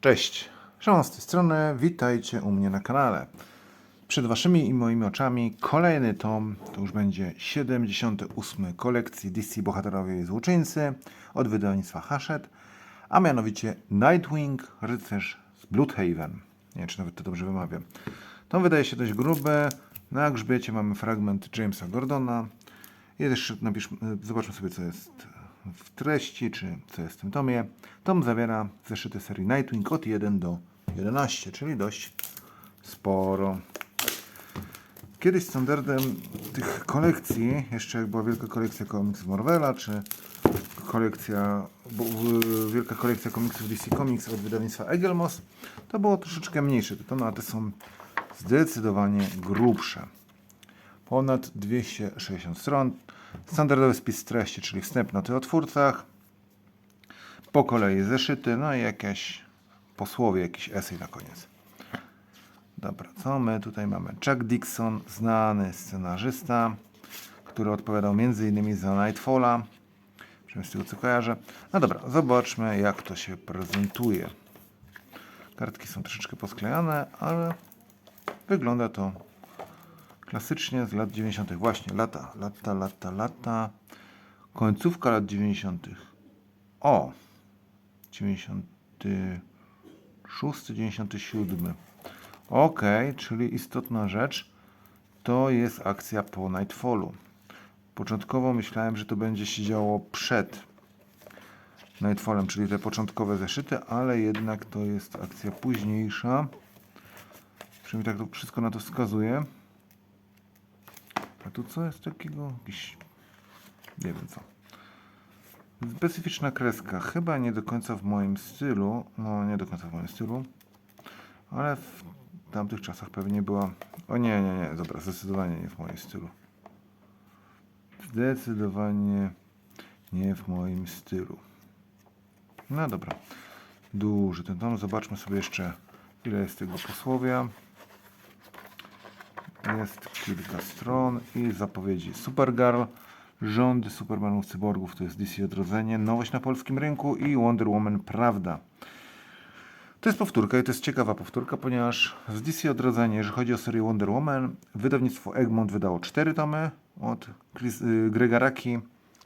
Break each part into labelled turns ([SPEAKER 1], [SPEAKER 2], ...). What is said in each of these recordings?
[SPEAKER 1] Cześć, Szymon z tej strony, witajcie u mnie na kanale. Przed waszymi i moimi oczami kolejny tom, to już będzie 78 kolekcji DC Bohaterowie i Złoczyńcy od wydawnictwa Hachette, a mianowicie Nightwing, rycerz z Bloodhaven. Nie wiem, czy nawet to dobrze wymawiam. Tom wydaje się dość gruby, na grzbiecie mamy fragment Jamesa Gordona. I jeszcze napisz, zobaczmy sobie, co jest w treści, czy co jest w tym tomie. Tom zawiera zeszyty serii Nightwing od 1 do 11, czyli dość sporo. Kiedyś standardem tych kolekcji, jeszcze jak była wielka kolekcja komiksów Marvela, czy kolekcja, wielka kolekcja komiksów DC Comics od wydawnictwa Egelmos, to było troszeczkę mniejsze te tomy, a te są zdecydowanie grubsze ponad 260 stron. Standardowy spis treści, czyli wstęp noty o twórcach, po kolei zeszyty, no i jakieś posłowie, jakiś esej na koniec. Dobra, co my tutaj mamy? Chuck Dixon, znany scenarzysta, który odpowiadał m.in. za Nightfalla, przynajmniej z tego co kojarzę. No dobra, zobaczmy jak to się prezentuje. Kartki są troszeczkę posklejane, ale wygląda to Klasycznie z lat 90. Właśnie, lata, lata, lata, lata. Końcówka lat 90. O! 96, 97. Ok, czyli istotna rzecz. To jest akcja po Nightfallu. Początkowo myślałem, że to będzie się działo przed Nightfallem, czyli te początkowe zeszyty, ale jednak to jest akcja późniejsza. Przynajmniej tak to wszystko na to wskazuje. A tu co jest takiego? Jakiś... Nie wiem co. Specyficzna kreska. Chyba nie do końca w moim stylu. No, nie do końca w moim stylu. Ale w tamtych czasach pewnie była... O nie, nie, nie. Dobra, zdecydowanie nie w moim stylu. Zdecydowanie nie w moim stylu. No dobra. Duży ten tom. Zobaczmy sobie jeszcze ile jest tego posłowia. Jest kilka stron i zapowiedzi Supergirl, rządy Supermanów Cyborgów, to jest DC Odrodzenie, nowość na polskim rynku i Wonder Woman Prawda. To jest powtórka i to jest ciekawa powtórka, ponieważ z DC Odrodzenie, jeżeli chodzi o serię Wonder Woman, wydawnictwo Egmont wydało 4 tomy od Chris, y, Grega Raki,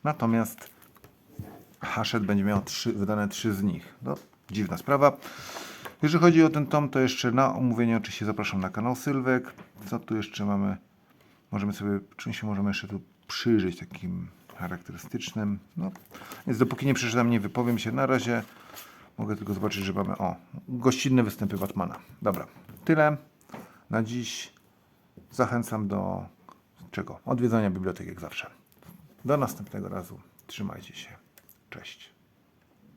[SPEAKER 1] natomiast Hachette będzie miał trzy, wydane 3 z nich. No, dziwna sprawa. Jeżeli chodzi o ten tom, to jeszcze na omówienie oczywiście zapraszam na kanał Sylwek. Co tu jeszcze mamy? Możemy sobie, czym się możemy jeszcze tu przyjrzeć takim charakterystycznym. No, więc dopóki nie przeczytam, nie wypowiem się. Na razie mogę tylko zobaczyć, że mamy, o, gościnne występy Batmana. Dobra, tyle na dziś. Zachęcam do czego? Odwiedzania biblioteki jak zawsze. Do następnego razu. Trzymajcie się. Cześć.